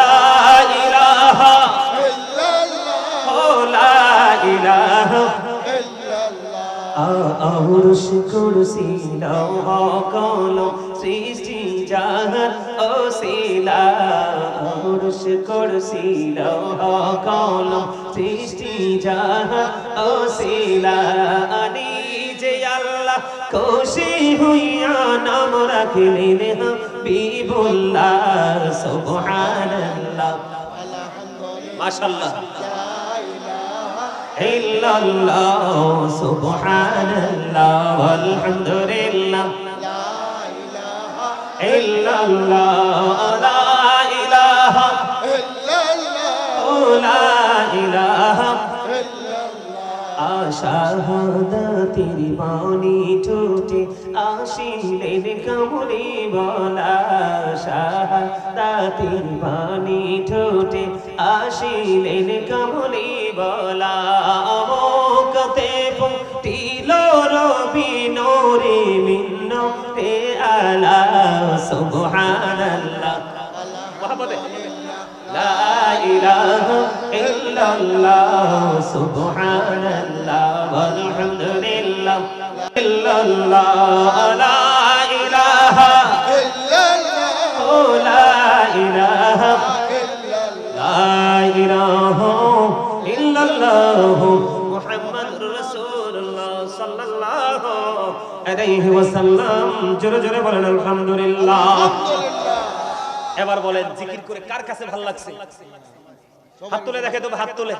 ইলাহা আউরশ কুরসি লৌহ কলম সৃষ্টি জাহান ও শিলা আউরশ কুরসি লৌহ কলম সৃষ্টি জাহান ও শিলা আনি যে আল্লাহ খুশি হইয়া নাম রাখলেন হাবিবুল্লাহ, সুবহানাল্লাহ। মাশাআল্লাহ। ইল্লাল্লাহ সুবহানাল্লাহ আলহামদুলিল্লাহ। লা ইলাহা ইল্লাল্লাহ লা বাণী ঠোঁটে আসিলেন কামড়ে বলা। শাহাদাতির বাণী ঠোঁটে আসিলেন কামড়ে বলা কতে পুক্তিলো রবি নোরে মিন্ন তে আলা সুবহানাল্লাহ। লা ইলাহা ইল্লাল্লাহ সুবহানাল্লাহ আলহামদুলিল্লাহ ইল্লাল্লাহ আলাইহি ওয়াসাল্লাম। জোরে জোরে বলেন আলহামদুলিল্লাহ। এবার বলেন জিকির করে কার কাছে ভালো লাগছে? হাত তুলে দেখে তো হাত তুলে।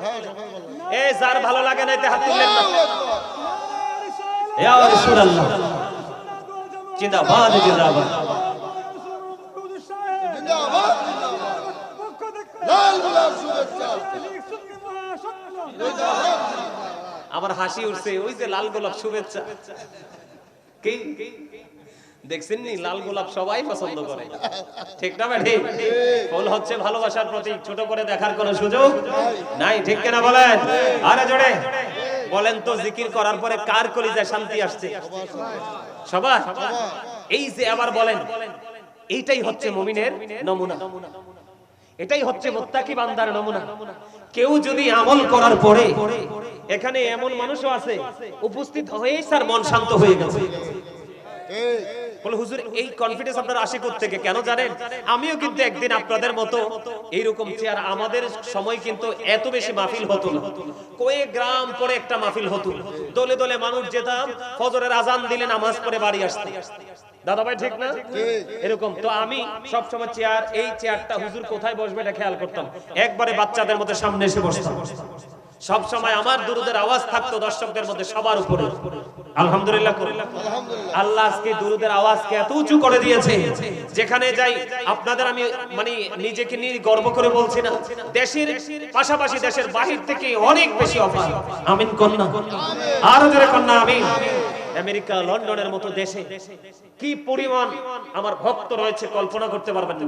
এ যার ভালো লাগে না এতে হাত তুললেন না। ইয়া রাসূলুল্লাহ। জিন্দাবাদ জিন্দাবাদ। আমার হাসি উঠছে ওই যে লাল গোলাপ শুভেচ্ছা। কি? দেখছেন নি? লাল গোলাপ সবাই পছন্দ করে। ঠিক না ঠিক ফুল হচ্ছে ভালোবাসার প্রতীক। ছোট করে দেখার কোনো সুযোগ নাই, ঠিক কিনা বলেন? আরে জোরে। বলেন তো, জিকির করার পরে কার কলিজায় শান্তি আসছে? সবার? এই যে আবার বলেন, এইটাই হচ্ছে মুমিনের নমুনা। এটাই হচ্ছে মোত্তাকি বান্দার নমুনা। কেউ যদি আমল করার পরে এখানে এমন মানুষও আছে, উপস্থিত হয়ে তার মন শান্ত হয়ে গেছে। থেকে কেন জানেন? আমিও কিন্তু একদিন আপনাদের মতো এইরকম আমাদের সময় কিন্তু এত বেশি পরে একটা দলে দলে মানুষ যেতাম আজান দিলে নামাজ পড়ে বাড়ি আসতে দাদা ভাই ঠিক না? এরকম। তো আমি সবসময় চেয়ার এই চেয়ারটা হুজুর কোথায় বসবে এটা খেয়াল করতাম। একবারে বাচ্চাদের মধ্যে সামনে এসে বসতাম। সব সময় আমার দুরুদের আওয়াজ থাকতো দর্শকদের মধ্যে সবার উপরে। মানে আমেরিকা, লন্ডনের মতো দেশে কি পরিমাণ আমার ভক্ত রয়েছে কল্পনা করতে পারবেন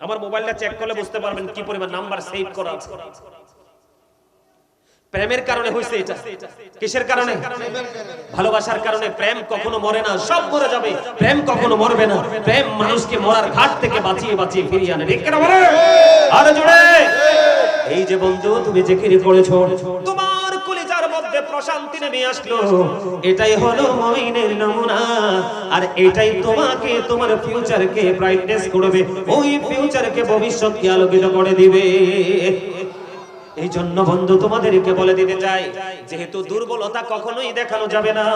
আমার মোবাইলটা চেক করলে বুঝতে পারবেন কি পরিমাণ নাম্বার সেভ করা আছে। প্রেমের কারণে হয়েছে এটা। কিসের কারণে? ভালোবাসার কারণে। প্রেম কখনো মরে না, সব মরে যাবে। প্রেম কখনো মরবে না। প্রেম মানুষকে মরার ঘাট থেকে বাঁচিয়ে বাঁচিয়ে ফিরিয়ে আনে। ঠিক কিনা বলে আরও এই যে বন্ধু, তুমি জিকির করেছ তোমার কলিজার মধ্যে প্রশান্তি নেমে আসলো। এটাই হলো মুমিনের নমুনা। আর এটাই তোমাকে তোমার ফিউচারকে ব্রাইটনেস করবে। ওই ফিউচারকে ভবিষ্যৎকে আলোকিত করে দিবে। এই জন্য বন্ধু, তোমাদেরকে বলে দিতে চাই, যেহেতু দুর্বলতা কখনোই দেখানো যাবে না,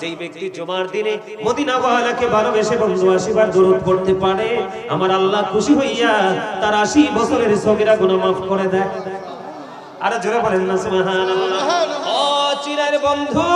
যেই ব্যক্তি জমার দিনে মদিনা ওয়ালাকে ভালোবেসে বন্ধু আশীর্বাদ দরুদ করতে পারে, আমার আল্লাহ খুশি হইয়া তার আশি বছরের সগিরা গুনাহ মাফ করে দেয়। আর জোরে বলেন না, সুবহানাল্লাহ। ও বন্ধু!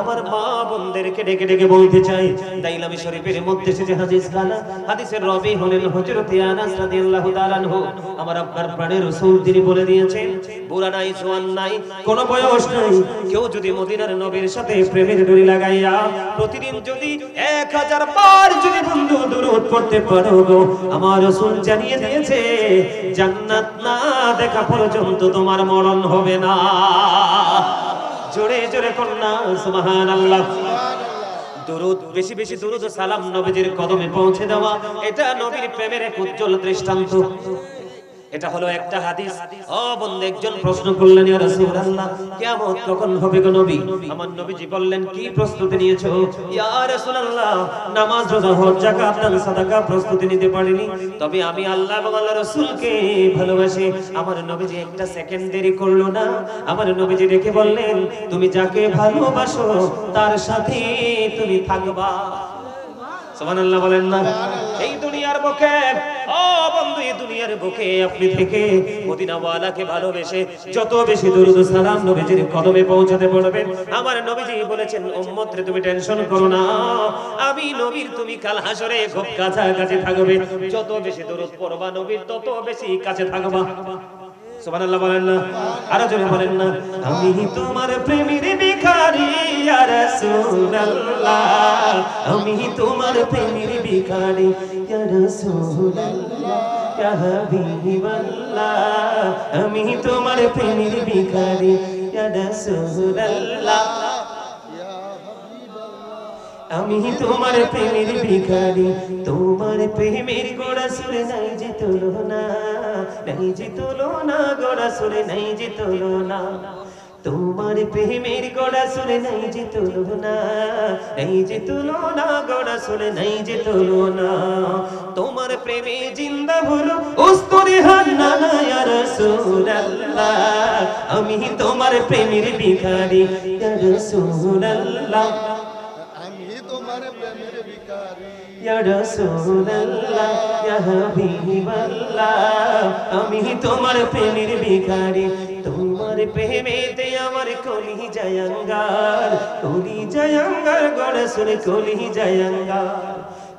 আমার মা বোনদেরকে ডেকে ডেকে বলতে চাই। দাইলামি শরীফের মধ্যে যে হাদিস গালা হাদিসের রবি হলেন হযরত আনাস রাদিয়াল্লাহু তাআলা আনহু। আমার আপনার প্রাণের রাসূল তিনি বলে দিয়েছেন, বুড়া নাই, জোয়ান নাই, কোন বয়স নাই। কেউ যদি মদিনার নবীর সাথে প্রেমের ডোরি লাগাইয়া প্রতিদিন যদি এক হাজার বার যদি বন্ধু দূরত পড়তে পারো গো, আমার রাসূল জানিয়ে দিয়েছে, জান্নাত না দেখা পর্যন্ত তোমার মরণ হবে না। জোরে জোরে কন্যা সুবহান আল্লাহ দুরুদ, বেশি বেশি দুরুদ সালাম নবীজির কদমে পৌঁছে দেওয়া, এটা নবীর প্রেমের এক উজ্জ্বল দৃষ্টান্ত। এটা হলো একটা হাদিস। ও বন্ধু একজন প্রশ্ন করলেন ইয়া রাসূলুল্লাহ কিয়ামত কখন হবে গো নবী? আমার নবীজি বললেন কি প্রস্তুতি নিয়েছো? ইয়া রাসূলুল্লাহ নামাজ রোজা হজ যাকাত দান সাদাকা প্রস্তুতি নিতে পারিনি। তবে আমি আল্লাহ এবং আল্লাহর রাসূলকে ভালোবাসি। আমার নবীজি একটা সেকেন্ড দেরি করল না। আমার নবীজি ডেকে বললেন তুমি যাকে ভালোবাসো তার সাথে তুমি থাকবা। সুবহানাল্লাহ বলেন না। বুকে ও বন্ধু, এই দুনিয়ার বুকে আপনি থেকে মদিনাওয়ালাকে ভালোবেসে যত বেশি সালাম নবীজির কদমে পৌঁছাতে আমার নবীজি বলেছেন তুমি টেনশন করো না। আমি নবীর, তুমি কাল হাসরে খুব থাকবে। যত বেশি পড়বা নবীর, তত বেশি কাছে থাকবা। সুবহানাল্লাহ বলেন না, আরও জোরে বলেন না, আমি তোমার ভিখারি রাসূলুল্লাহ, আমি তোমার প্রেমের হাবিবাল্লাহ, আমি তোমার প্রেমের ভিখারি। ইয়া রাসূলুল্লাহ, আমি তোমার প্রেমের ভিখারি। তোমার প্রেমের গোড়া সুরে নাই যে তুলনা, নাই যে তুলনা, গোড়া সুরে নাই যে তুলনা। তোমার প্রেমের গোড়া সুরে নাই যে তুলনা নাই যে তুলনা গোড়া সুরে নাই যে তুলনা তোমার প্রেমে জিন্দা হলো উস্তরে হান্না না ইয়া রাসূলুল্লাহ। আমি তোমার প্রেমের ভিখারি ইয়া রাসূলুল্লাহ। আমি তোমার প্রেমের ভিখারি। ইয়া রাসূলুল্লাহ ইয়া হাবিবাল্লাহ। আমি তোমার প্রেমের ভিখারি তোমার প্রেমেতে কলি জায়াঙ্গার কলি জায়াঙ্গার গড়া কলি জায়াঙ্গার।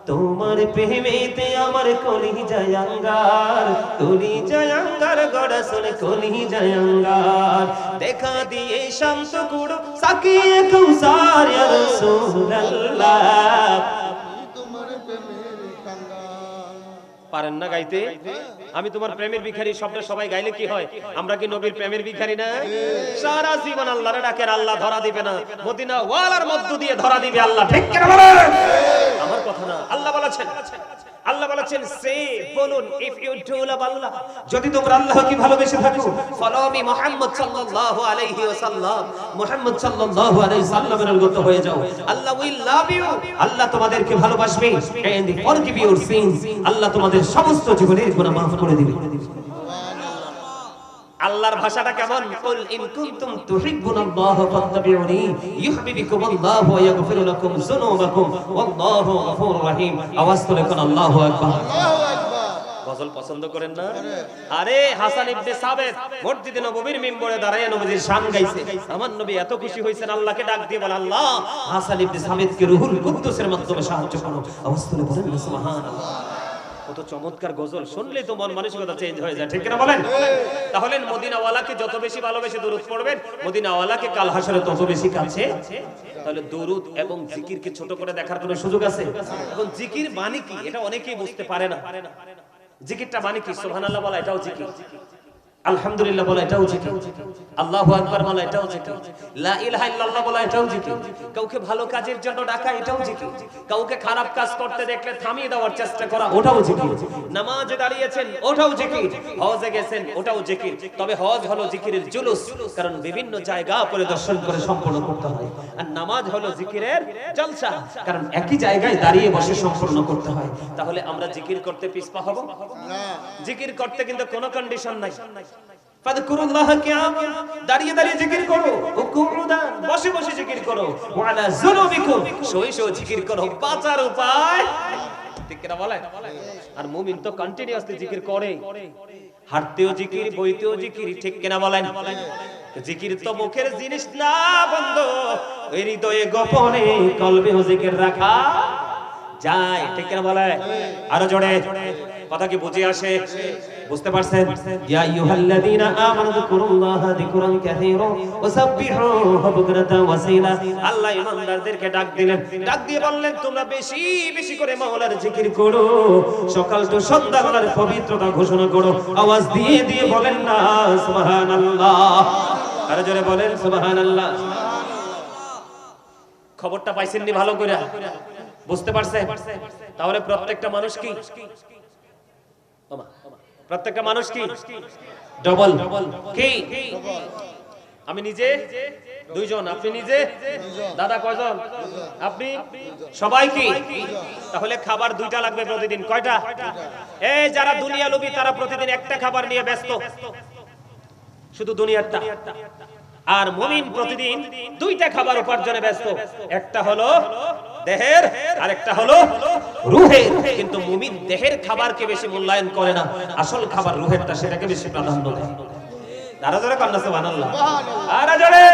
তোমার প্রেমেতে আমার কলি জায়াঙ্গার কলি জায়াঙ্গার গড়া শুনে কলি জায়াঙ্গার। দেখা দিয়ে শান্ত গুড়ো সাকিয়ে কৌসার ইয়া পারেন না গাইতে? আমি তোমার প্রেমের ভিখারি, শব্দ সবাই গাইলে কি হয়? আমরা কি নবীর প্রেমের ভিখারি না? সারা জীবন আল্লাহরে ডাকের আল্লাহ ধরা দিবে না। মদিনা ওয়ালার মধ্য দিয়ে ধরা দিবে আল্লাহ। ঠিক আমার কথা না। আল্লাহ বলেছেন। আল্লাহ বলেছেন সে বলুন if you do love Allah. যদি তোমরা আল্লাহকে ভালোবেসে থাকো ফলো মি মুহাম্মদ সাল্লাল্লাহু আলাইহি ওয়াসাল্লাম। মুহাম্মদ সাল্লাল্লাহু আলাইহি সাল্লামের অনুগত হয়ে যাও। আল্লাহ উইল লাভ ইউ আল্লাহ তোমাদেরকে ভালোবাসবে and forgive your sins Allah তোমাদের সমস্ত জীবনের গুনাহ মাফ করে দিবে। আল্লাহর ভাষাটা কেমন? কুল ইন কুনতুম তুহিব্বুনাল্লাহ ফাত্তাবিউনি ইউহিব্বুকুমুল্লাহু ওয়া ইয়াগফির লাকুম যুনুবাকুম ওয়াল্লাহু গফুরুর রহিম। আওয়াজ তুলে কোন আল্লাহু আকবার। আল্লাহু আকবার। গজল পছন্দ করেন না? আরে হাসান ইবনে সাবেত মসজিদে নববীর মিম্বরে দাঁড়ায় নবীর শান গাইছে। আমার নবী এত খুশি হইছেন আল্লাহকে ডাক দিয়ে বলে আল্লাহ হাসান ইবনে সাবেতকে রুহুল কুদ্দুসের মাধ্যমে সাহায্য করো। আওয়াজ তুলে বলেন সুবহানাল্লাহ। কত চমৎকার গজল। শুনলে তো মন মানসিকতা চেঞ্জ হয়ে যায় ঠিক না বলেন? তাহলে মদিনাওয়ালাকে যত বেশি ভালোবেসে দরুদ পড়বেন মদিনাওয়ালাকে কাল হাসরে তত বেশি কাছে। তাহলে দরুদ এবং জিকিরকে ছোট করে দেখার কোনো সুযোগ আছে? এখন জিকির মানে কি? এটা অনেকেই বুঝতে পারে না। জিকিরটা মানে কি? সুবহানাল্লাহ বলা এটাও জিকির। আলহামদুলিল্লাহ বলা এটাও জিকির আল্লাহু আকবার বলা এটাও জিকির লা ইলাহা ইল্লাল্লাহ বলা এটাও জিকির কাউকে ভালো কাজের জন্য ডাকা এটাও জিকির কাউকে খারাপ কাজ করতে দেখলে থামিয়ে দেওয়ার চেষ্টা করা ওটাও জিকির নামাজে দাঁড়িয়েছেন ওটাও জিকির হজে গেছেন ওটাও জিকির তবে হজ হলো জিকিরের জুলুস, কারণ বিভিন্ন জায়গা পরিদর্শন করে সম্পন্ন করতে হয়। আর নামাজ হলো জিকিরের জলসা, কারণ একই জায়গায় দাঁড়িয়ে বসে সম্পন্ন করতে হয়। তাহলে আমরা জিকির করতে পিছপা হব? না জিকির করতে কিন্তু কোনো কন্ডিশন নাই। দাঁড়িয়ে দাঁড়িয়ে জিকির করো বসে বসে জিকির করো শুয়ে শুয়ে জিকির করো উপায়। ঠিক কিনা বলে আর মুমিন তো কন্টিনিউয়াসলি জিকির করে। হাঁটতেও জিকির, বইতেও জিকির, ঠিক কিনা বলেন? জিকির তো মুখের জিনিস না, বন্ধ। হৃদয়ে গোপনে কলবে জিকির রাখা যায়, ঠিক কিনা বলে আরও জোরে, কথা কি বুঝে আসে? বুঝতে পারছেন? ইয়া আইয়ুহাল্লাযীনা আমানু যিকুরুল্লাহা যিকরান কাসীরা ওয়াসাব্বিহুহু বুকরাতান ওয়াসীলা। আল্লাহ ঈমানদারদেরকে ডাক দিলেন। ডাক দিয়ে বললেন, তোমরা বেশি বেশি করে মাওলার জিকির করো। সকাল তো সন্ধ্যা বেলার পবিত্রতা ঘোষণা করো। আওয়াজ দিয়ে দিয়ে বলেন না, সুবহানাল্লাহ। আরও জোরে বলেন, সুবহানাল্লাহ। খবরটা পাইছেন নি ভালো করে? বুঝতে পারছে তাহলে প্রত্যেকটা মানুষ কি? প্রত্যেকটা মানুষ কি? ডবল। কি? আমি নিজে? দুইজন। আপনি নিজে? দাদা কয়জন? আপনি? সবাই কি? তাহলে খাবার দুইটা লাগবে প্রতিদিন। কয়টা? এই যারা দুনিয়া লোভী তারা প্রতিদিন একটা খাবার নিয়ে ব্যস্ত। শুধু দুনিয়ারটা। আর মুমিন প্রতিদিন দুইটা খাবার উপার্জনে ব্যস্ত। একটা হলো দেহের আর একটা হলো রুহের। কিন্তু মুমিন দেহের খাবারকে বেশি মূল্যায়ন করে না। আসল খাবার রুহেরটা সেটাকে বেশি প্রাধান্য দেয়। আরও জোরে কন্যা সুবহানাল্লাহ। আরও জোরে!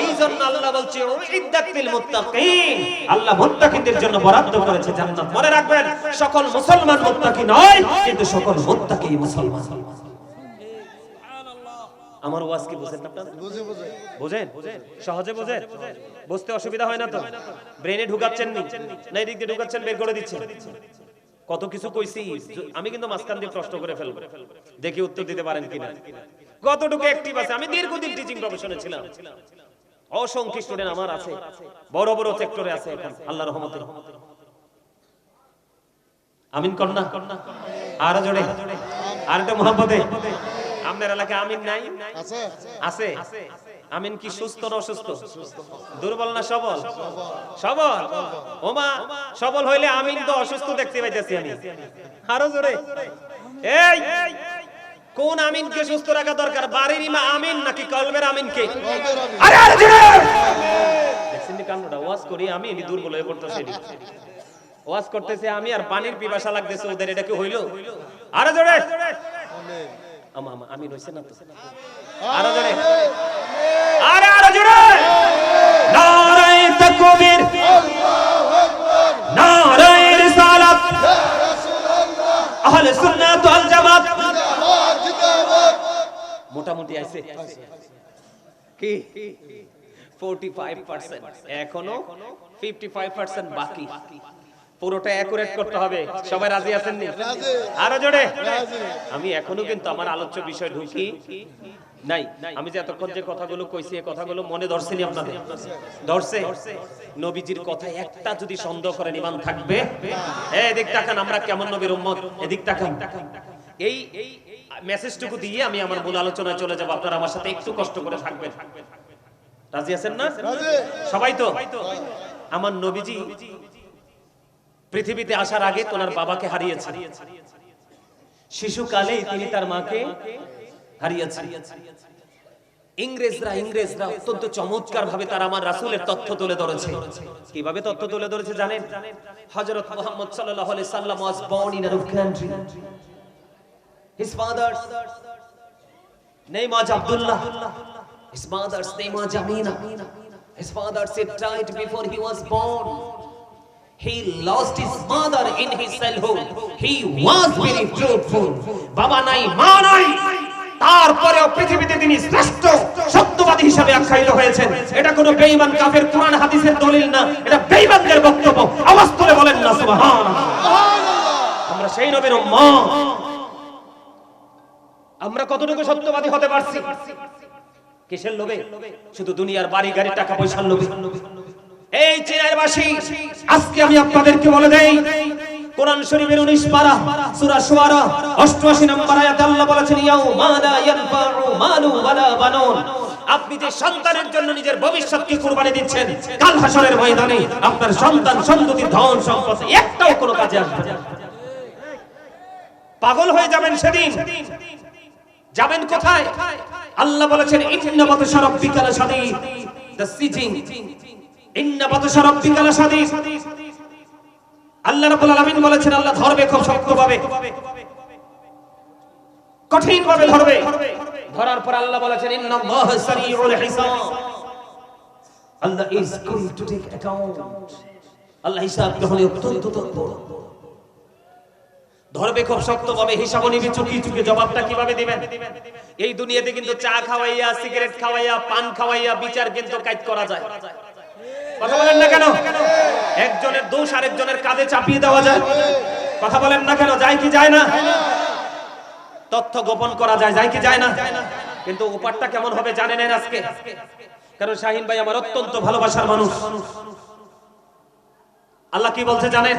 এই জন্য আল্লাহ বলছে উইদ্দাত লিল মুত্তাকিন। আল্লাহ মুত্তাকিনদের জন্য বরাদ্দ করেছে জান্নাত। মনে রাখবেন সকল মুসলমান মুত্তাকি নয় কিন্তু সকল মুত্তাকি মুসলমান। আমার ওয়াজ কি বুঝেন আপনারা? বুঝে বুঝে। বুঝেন? সহজে বুঝেন? বুঝতে অসুবিধা হয় না তো? ব্রেনে ঢুকাচ্ছেন নি? এদিক দিয়ে ঢুকাচ্ছেন বের করে দিচ্ছেন। কত কিছু কইছি আমি কিন্তু মাঝখান দিয়ে প্রশ্ন করে ফেলব। দেখি উত্তর দিতে পারেন কিনা। কতটুকু অ্যাক্টিভ আছে? আমি দীর্ঘদিন টিচিং প্রফেশনে ছিলাম। অসংখ্য স্টুডেন্ট আমার আছে। বড় বড় সেক্টরে আছে এখন আল্লাহর রহমতে। আমিন কন্যা। আর জোরে। আর একটা মোহাম্মদে আপনার এলাকায় আমিন নাই? আছে? আছে? আমিন কি সুস্থ না অসুস্থ? দুর্বল না সবল? সবল। ওমা সবল হইলে আমিন তো অসুস্থ দেখতে পাইতেছি আমি। আরও জোরে। এই! কোন আমিনকে সুস্থ রাখা দরকার? বাড়ির ইমা আমিন নাকি কলবের আমিনকে। আরে আরে জোরে দেখছেন কান্নটা? ওয়াজ করি আমি দুর্বল হয়ে পড়তেছে। ওয়াজ করতেছে আমি আর পানির পিপাসা লাগতেছে ওদের এটা কি হইল? আরে জোরে। আমা আমা আমি রইছে না তো? আরও জোরে। আরে আরও জোরে। নারায়ে তাকবীর। নারায়ে রিসালাত। ইয়া রাসূলুল্লাহ, আহলে সুন্নাত ওয়াল জামাত। জিন্দাবাদ, জিন্দাবাদ। মোটামুটি আছে। কি? 45% এখনও 55% বাকি। পুরোটা অ্যাকুরেট করতে হবে। সবাই রাজি আছেন নি আরও জোরে? আমি এখনও কিন্তু আমার আলোচ্য বিষয় ঢুকি। নাই আমি যে এতক্ষণ যে কথাগুলো কইছি এই কথাগুলো মনে ধরছেনি আপনাদের? ধরছে? নবীজির কথা একটা যদি সন্দেহ করেন ইমান থাকবে। এদিক তাকান আমরা কেমন নবীর উম্মত? এদিক তাকান। এই এই মেসেজটুকু দিয়ে আমি আমার মূল আলোচনায় চলে যাব। আপনারা আমার সাথে একটু কষ্ট করে থাকবেন। রাজি আছেন না? সবাই তো? আমার নবীজি পৃথিবীতে আসার আগে তোনার বাবাকে হারিয়েছে। শিশুকালেই তিনি তার মাকে হারিয়েছেন ইংরেজরা ইংরেজরা অত্যন্ত চমৎকার ভাবে তারা আমার রাসূলের তথ্য তুলে ধরেছে। কীভাবে তথ্য তুলে ধরেছে জানেন? হযরত মুহাম্মদ সাল্লাল্লাহু সাল্লাম country. His father's name was Abdullah. His mother's name was Amina. His father said, died before he was born. He lost his mother in his childhood. He was very truthful. বাবা নাই, মা নাই। তারপরেও পৃথিবীতে তিনি শ্রেষ্ঠ সত্যবাদী হিসাবে আখ্যায়িত হয়েছেন। এটা কোনো বেঈমান কাফের কোরআন হাদিসের দলিল না। এটা বেঈমানদের বক্তব্য। আওয়াজ তুলে বলেন না, সুবহানাল্লাহ। আমরা সেই নবীর উম্মত। আমরা কতটুকু সত্যবাদী হতে পারছি? কিসের লোভে? শুধু দুনিয়ার বাড়ি গাড়ি টাকা পয়সার লোভে। এই চীনের বাসী আজকে আমি আপনাদেরকে বলে দেই কোরআন শরীফের 19 পারা সূরা শুআরা 88 নম্বর আয়াতে আল্লাহ বলেছেন ইয়াউমা লা ইয়ানফাউ মালু ওয়ালা বানুন। আপনি যে সন্তানের জন্য নিজের ভবিষ্যৎকে কুরবানি দিচ্ছেন কাল হাসরের ময়দানে আপনার সন্তান সন্ততি ধন সম্পদ একটাও কোনো কাজে আসবে না। পাগল হয়ে যাবেন সেদিন। যাবেন কোথায়? আল্লাহ বলেছেন ইন্না বাতাশা রাব্বিকা দ্য সিজিং। ইন্না ধরবে, খুব শক্তভাবে কঠিন ভাবে ধরবে। হিসাব। নিবি চুকি চুকি জবাবটা কীভাবে দিবেন? এই দুনিয়াতে কিন্তু চা খাওয়াইয়া সিগারেট খাওয়াইয়া, পান খাওয়াইয়া, বিচার কিন্তু কাজ করা যায়। কথা বলেন না কেন? একজনের দোষ আরেকজনের কাঁধে চাপিয়ে দেওয়া যায়। কথা বলেন না কেন? যায় কি যায় না? তথ্য গোপন করা যায় যায় কি যায় না? কিন্তু উপারটা কেমন হবে জানেন আজকে? কারণ শাহিন ভাই আমার অত্যন্ত ভালোবাসার মানুষ। আল্লাহ কি বলছে জানেন?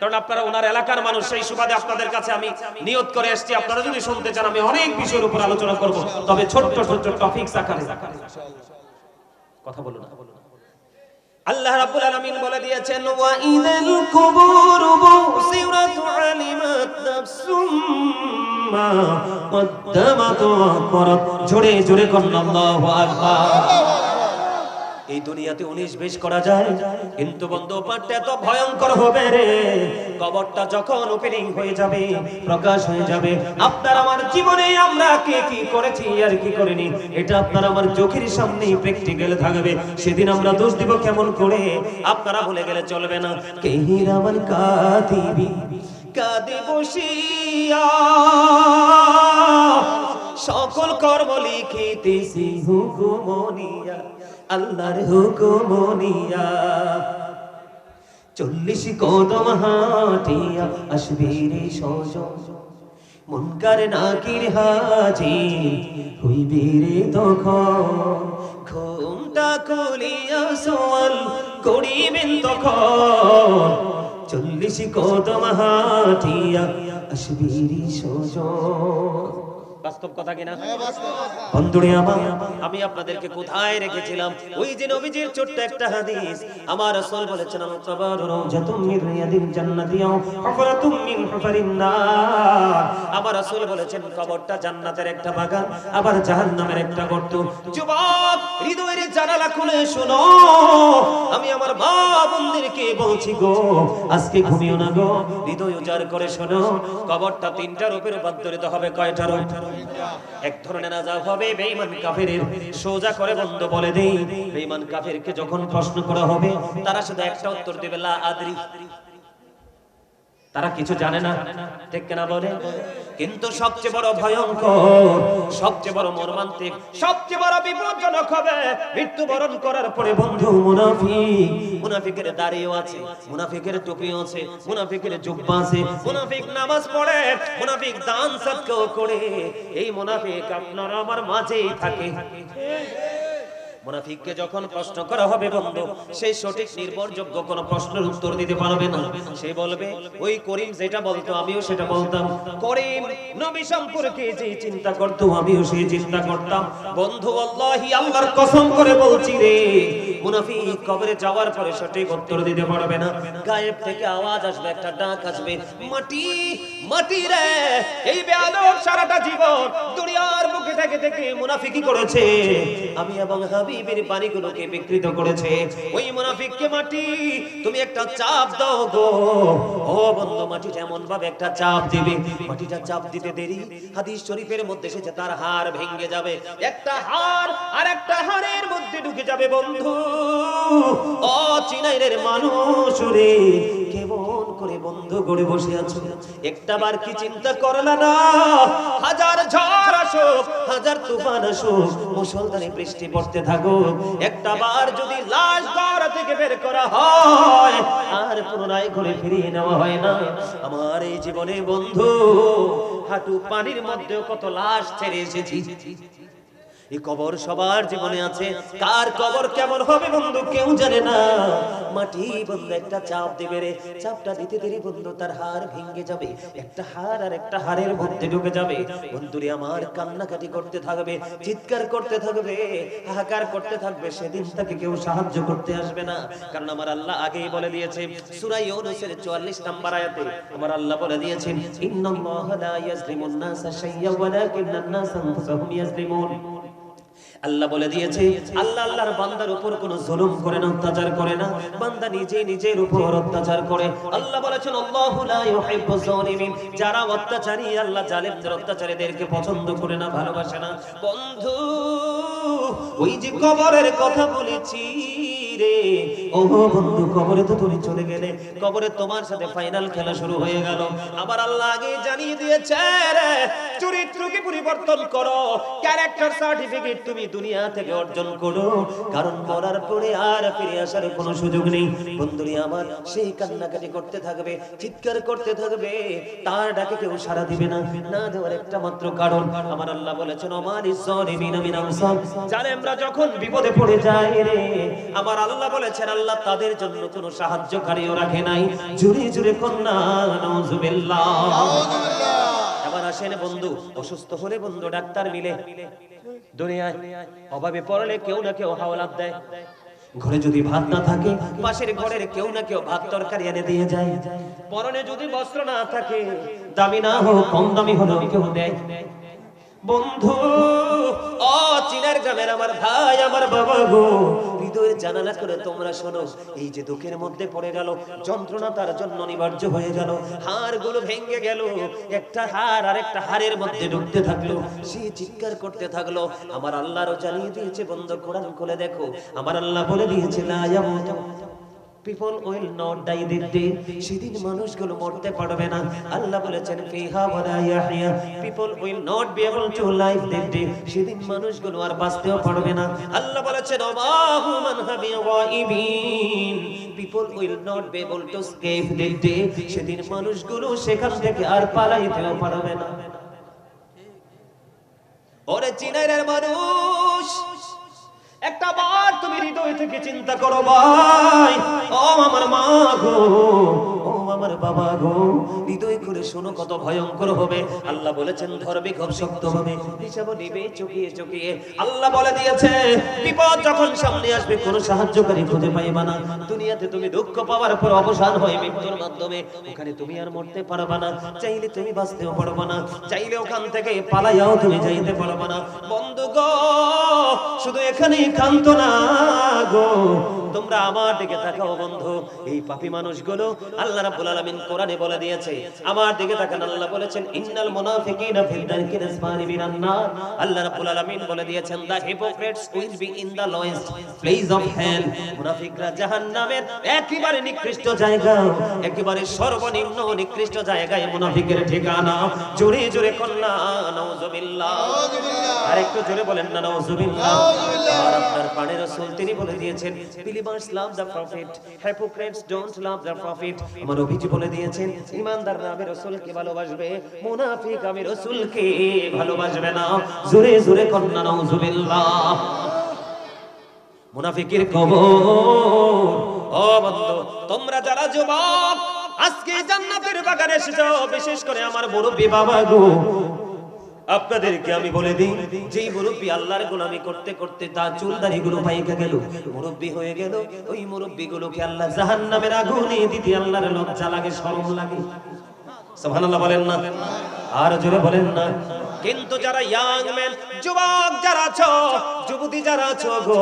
কারণ আপনারা ওনার এলাকার মানুষ, সেই সুবাদে আপনাদের কাছে আমি নিয়ত করে এসেছি। আপনারা যদি শুনতে চান, আমি অনেক বিষয়ের উপর আলোচনা করব। তবে ছোট্ট ছোট্ট টপিকস আকারে। কথা বলুন। আল্লাহ রাব্বুল আলামিন বলে দিয়েছেন, ওয়া ইদাল কুবুর বুসিরাত আলিমাত নাফসুম মা কদ্দামাত ওয়া করত জোরে জোরে কোন আল্লাহু আকবার। এই দুনিয়াতে উনিশ বিশ করা যায়। কিন্তু বন্ধু পাঠটা এত ভয়ঙ্কর হবে রে। কবরটা যখন ওপেনিং হয়ে যাবে, প্রকাশ হয়ে যাবে, আপনার আমার জীবনে আমরা কে কি করেছি আর কি করিনি, এটা আপনার আমার চোখের সামনেই প্র্যাকটিক্যাল থাকবে। সেদিন আমরা দোষ দিব কেমন করে? আপনারা ভুলে গেলে চলবে না। কেহির আমার কাদিবি, কাঁদে বসিয়া। সকল কর্ম লিখিতেছি হুকুমনিয়া আল্লাহর হুকুমনিয়া চল্লিশ কদম হাটিয়া আসবে রে সজন মুনকার নাকির হাজি হইবে রে ঘুমটা খুলিয়া সোয়াল করিবেন তখন। চল্লিশ কদম হাটিয়া আসবে রে বাস্তব কথা কিনা? বন্ধুরে আমার আমি আপনাদেরকে কোথায় রেখেছিলাম? ওই যে নবীজির ছোট্ট একটা হাদিস। আমার রাসূল বলেছেন আল কবর রাওজাতুম মিন রিয়াদিল জান্নাতি আও হুফরাতুম মিন হুফারিন নার। আমার রাসূল বলেছেন কবরটা জান্নাতের একটা বাগান আবার জাহান্নামের একটা গর্ত। যুবক হৃদয়ের জানালা খুলে শোনো। আমি আমার মা বোনদেরকে বলছি গো আজকে ঘুমিও না গো হৃদয় উজাড় করে শোনো। কবরটা তিনটা রূপে রূপান্তরিত হবে। কয়টা রূপ? এক ধরনের আজাব হবে, বেঈমান কাফেরের সোজা করে বন্ধ বলে দেই। বেঈমান কাফেরকে যখন প্রশ্ন করা হবে, তারা শুধু একটা উত্তর দেবে, লা আদরি। তারা কিছু জানে না। ঠিক কিনা বলে? কিন্তু সবচেয়ে বড় ভয়ঙ্কর, সবচেয়ে বড় মর্মান্তিক, সবচেয়ে বড় বিপজ্জনক হবে মৃত্যুবরণ করার পরে বন্ধু মুনাফিক। মুনাফিকের দাড়িও আছে, মুনাফিকের টুপিও আছে, মুনাফিকের জুব্বা আছে, মুনাফিক নামাজ পড়ে, মুনাফিক দান সৎকাও করে। এই মুনাফিক আপনার আমার মাঝেই থাকে। মুনাফিককে যখন প্রশ্ন করা হবে, বন্ধু, সেই সঠিক নির্ভরযোগ্য কোনো প্রশ্নের উত্তর দিতে পারবে না। সে বলবে, ওই করিম যেটা বলতো, আমিও সেটা বলতাম। করিম, নবী সম্পর্কে যে চিন্তা করতো, আমিও সেই চিন্তা করতাম। বন্ধু আল্লাহি আল্লাহর কসম করে বলছি রে, মুনাফিক কবরে যাওয়ার পরে সঠিক উত্তর দিতে পারবে না। গায়েব থেকে আওয়াজ আসবে, একটা ডাক আসবে, মাটি মাটি রে, এই বেয়াদব সারাটা জীবন দুনিয়ার বুকে থেকে থেকে মুনাফিকি করেছে। আমি এবং হাবিবের বাড়িগুলোকে বিকৃত করেছে। ওই মুনাফিককে মাটি, তুমি একটা চাপ দাও গো। ও বন্ধু, মাটিটা এমন ভাবে একটা চাপ দিবে। মাটিটা চাপ দিতে দেরি। হাদিস শরীফের মধ্যে এসেছে, তার হাড় ভেঙে যাবে। একটা হাড় আর একটা হাড়ের মধ্যে ঢুকে যাবে বন্ধু। ও চিনাইরের মানুষ রে করে বন্ধ করে বসে আছো। একটা বার কি চিন্তা করলা না? হাজার ঝড় আসুক, হাজার তুফান আসুক, মুসলধারে বৃষ্টি পড়তে থাকুক। একটা বার যদি লাশ ঘর থেকে বের করা হয়, আর পুনরায় ঘরে ফিরিয়ে নেওয়া হয় না। আমার এই জীবনে বন্ধু, হাঁটু পানির মধ্যেও কত লাশ ছেড়ে এসেছি। এই কবর সবার জীবনে আছে। কার কবর কেমন হবে বন্ধু কেউ জানে না। মাটি বন্ধু একটা চাপ দেবে রে। চাপটা দিতে দেরি বন্ধু তার হাড় ভেঙে যাবে। একটা হাড় আর একটা হাড়ের মধ্যে ঢুকে যাবে। বন্ধুরে, আমার কান্নাকাটি করতে থাকবে, চিৎকার করতে থাকবে, হাহাকার করতে থাকবে, সেদিন তাকে কেউ সাহায্য করতে আসবে না। কারণ আমার আল্লাহ আগেই বলে দিয়েছে, সূরা ইউনূসের 44 নম্বর আয়াতে আমার আল্লাহ বলে দিয়েছেন, ইন্নাল্লাহা লা ইয়াজলিমুন নাসা শাইয়্যা ওয়ালাকিন্নান নাসা আনফুসাহুম ইয়াজলিমুন। আল্লাহ বলে দিয়েছে, আল্লাহ আল্লাহর বান্দার উপর কোনো জুলুম করে না, অত্যাচার করে না। বান্দা নিজে নিজের উপর অত্যাচার করে। আল্লাহ বলেছেন, আল্লাহু লা ইউহিব্বু যালিমিন। যারা অত্যাচারী, আল্লাহ জালেমদের অত্যাচারীদেরকে পছন্দ করে না, ভালোবাসে না। বন্ধু, ওই যে কবরের কথা বলেছি আমার সেই করতে থাকবে, চিৎকার করতে থাকবে। তার ডাকে কেউ সাড়া দিবে না না দেওয়ার একটা মাত্র কারণ। আমার আল্লাহ বলেছেন আমার ঈশ্বরে যখন বিপদে পড়ে যায় রে, আমার আল্লাহ বলেছেন আল্লাহ তাদের জন্য কোনো সাহায্যকারীও রাখে নাই। জুড়ে জুড়ে কন্যা এবার আসেন বন্ধু অসুস্থ হলে বন্ধু ডাক্তার মিলে। দুনিয়ায় অভাবে পড়লে কেউ না কেউ হাওলাত দেয়। ঘরে যদি ভাত না থাকে পাশের ঘরের কেউ না কেউ ভাত তরকারি এনে দিয়ে যায়। পরনে যদি বস্ত্র না থাকে দামি না হোক কম দামি হলেও কেউ দেয়। বন্ধু ও চিনার গ্রামের আমার ভাই আমার বাবা গো হৃদয়ের জানালা করে তোমরা শোনো। এই যে দুঃখের মধ্যে পড়ে গেল, যন্ত্রণা তার জন্য অনিবার্য হয়ে গেল। হারগুলো ভেঙে গেল। একটা হাড় আর একটা হাড়ের মধ্যে ঢুকতে থাকল। সে চিৎকার করতে থাকল। আমার আল্লাহরও জানিয়ে দিয়েছে, বন্ধ, কোরআন খুলে দেখো। আমার আল্লাহ বলে দিয়েছে ইয়ামুতু people will not die day সেদিন মানুষগুলো মরতে পারবে না। আল্লাহ বলেছেন, ফিহা ওয়ালা ইয়াহইয়া। People will not be able to live this day সেদিন মানুষগুলো আর বাঁচতেও পারবে না। আল্লাহ বলেছেন ওয়াহু মান হাবি গায়িবিন। People will not be able to escape day সেদিন মানুষগুলো সেখান থেকে আর পালাইতেও পারবে না। ওরে চিনাইয়ের মানুষ! একটা বার তুমি হৃদয় থেকে চিন্তা করো ভাই। ও আমার মা গো আমার বাবা গো, হৃদয় করে শোনো কত ভয়ঙ্কর হবে। আল্লাহ বলেছেন ধরবে খুব শক্ত হবে। হিসাব নিবে, চকিয়ে চকিয়ে। আল্লাহ বলে দিয়েছে, বিপদ যখন সামনে আসবে সাহায্যকারী খুঁজে পাইবা না। দুনিয়াতে তুমি দুঃখ পাওয়ার পর অবসান হয় মৃত্যুর মাধ্যমে। ওখানে তুমি আর মরতে পারবা না। চাইলে তুমি বাঁচতেও পারবা না। চাইলে ওখান থেকে পালাইয়াও তুমি যাইতে পারবা না। বন্ধু গো, শুধু এখানেই কান্ত না গো। তোমরা আমার দিকে তাকাও এই মানুষগুলো আল্লাহ রাব্বুল আলামিন কোরআনে বলে দিয়েছে, আমার দিকে তাকান। আল্লাহ বলেছেন, ইন্নাল মুনাফিকিনা ফিল মিনান নার। আল্লাহ রাব্বুল আলামিন বলে দিয়েছেন the hypocrites will be in the lowest place of hell মুনাফিকরা জাহান্নামের একেবারে নিকৃষ্ট জায়গা, একেবারে সর্বনিম্ন নিকৃষ্ট জায়গায় মুনাফিকের ঠিকানা। জোরে জোরে কন্যা নাউজুবিল্লাহ। আর একটু জোরে বলেন না নাউজুবিল্লাহ। আর আপনার প্রাণের রাসূল তিনি বলে দিয়েছেন believers love the prophet hypocrites don't love the prophet আমার অভিজি বলে দিয়েছেন ইমানদাররা আমি রাসূলকে ভালোবাসবে মুনাফিক আমি রাসূলকে ভালোবাসবে না। জোরে জোরে কন্যা নাউজুবিল্লাহ মুনাফিকের ও বন্ধু তোমরা যারা যুবক আজকে জান্নাতের বাগানে এসেছ বিশেষ করে আমার মুরব্বী বাবা গো আপনাদেরকে আমি বলে দিই, যেই মুরব্বী আল্লাহর গোলামি করতে করতে তার চুলদারি গুলো পাইকা গেল, মুরব্বী হয়ে গেল, ওই মুরব্বী গুলোকে আল্লাহ জাহান নামের আগুনে দিতে আল্লাহর লজ্জা লাগে, শরম লাগে। সুবহানাল্লাহ বলেন না, আর জোরে বলেন না। কিন্তু যারা ইয়াং ম্যান যুবক যারা আছো, যুবতী যারা আছো গো,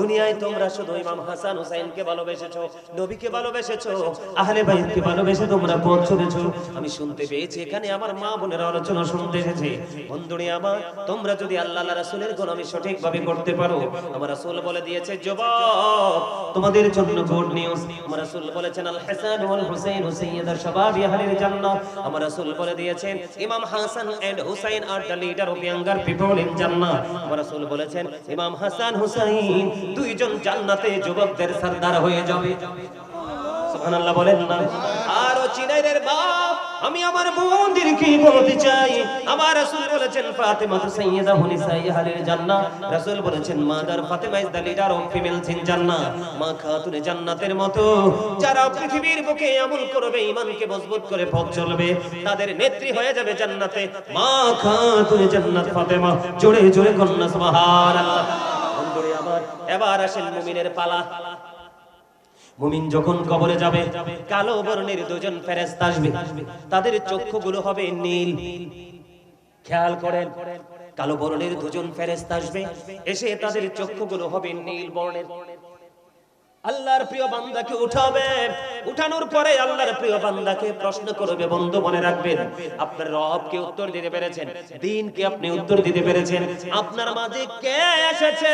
দুনিয়ায় তোমরা শুধু ইমাম হাসান হুসাইনকে ভালোবেসেছো, নবীকে ভালোবেসেছো, আহলে বাইতকে ভালোবেসে তোমরা চলেছো। আমি শুনতে পেয়েছি, এখানে আমার মা বোনের আলোচনা শুনতে এসেছে। বন্ধুরে আমার, তোমরা যদি আল্লাহ রাসূলের গোলামি সঠিকভাবে করতে পারো, আমার রাসূল বলে দিয়েছে, যুবক, তোমাদের জন্য গুড নিউজ আমার রাসূল বলেছেন আল হাসান ওয়াল হুসাইন সাইয়্যিদার শাবাবি আহলিল জান্নাহ। আমার রাসূল বলে দিয়েছেন, ইমাম Hasan and Hussain are the leader of younger people in জান্নাত। রাসূল বলেছেন, ইমাম হাসান হুসাইন দুইজন জান্নাতে যুবকদের সরদার হয়ে যাবে। সুবহানাল্লাহ বলেন না। আর চিনাইরের বাপ, আমি আমার বোনদের কি বলতে চাই। আমার রাসূল বলেছেন, ফাতেমা সাইয়্যিদা হুনিসাই আহলিল রাসূল বলেছেন, mother Fatema is the females in জান্নাহ। মা খাতুনে জান্নাতের মতো, যারা পৃথিবীর বুকে আমল করবে, ঈমানকে মজবুত করে পথ চলবে, তাদের নেত্রী হয়ে যাবে জান্নাতে। মা খাতুনে জান্নাত ফাতেমা, জোরে জোরে কন্যা, সুবহানাল্লাহ। বন্ধুরে আমার এবার আসেন মুমিনের পালা। মুমিন যখন কবরে যাবে, কালো বর্ণের দুজন ফেরেশতা আসবে। তাদের চক্ষুগুলো হবে নীল। খেয়াল করেন, কালো বর্ণের দুজন ফেরেস্তা আসবে, এসে তাদের চক্ষুগুলো হবে নীল বর্ণের। আল্লাহর প্রিয় বান্দাকে উঠাবে। উঠানোর পরে আল্লাহর প্রিয় বান্দাকে প্রশ্ন করবে, বন্ধু মনে রাখবেন, আপনার রবকে উত্তর দিতে পেরেছেন দিনকে আপনি উত্তর দিতে পেরেছেন, আপনার মাঝে কে এসেছে?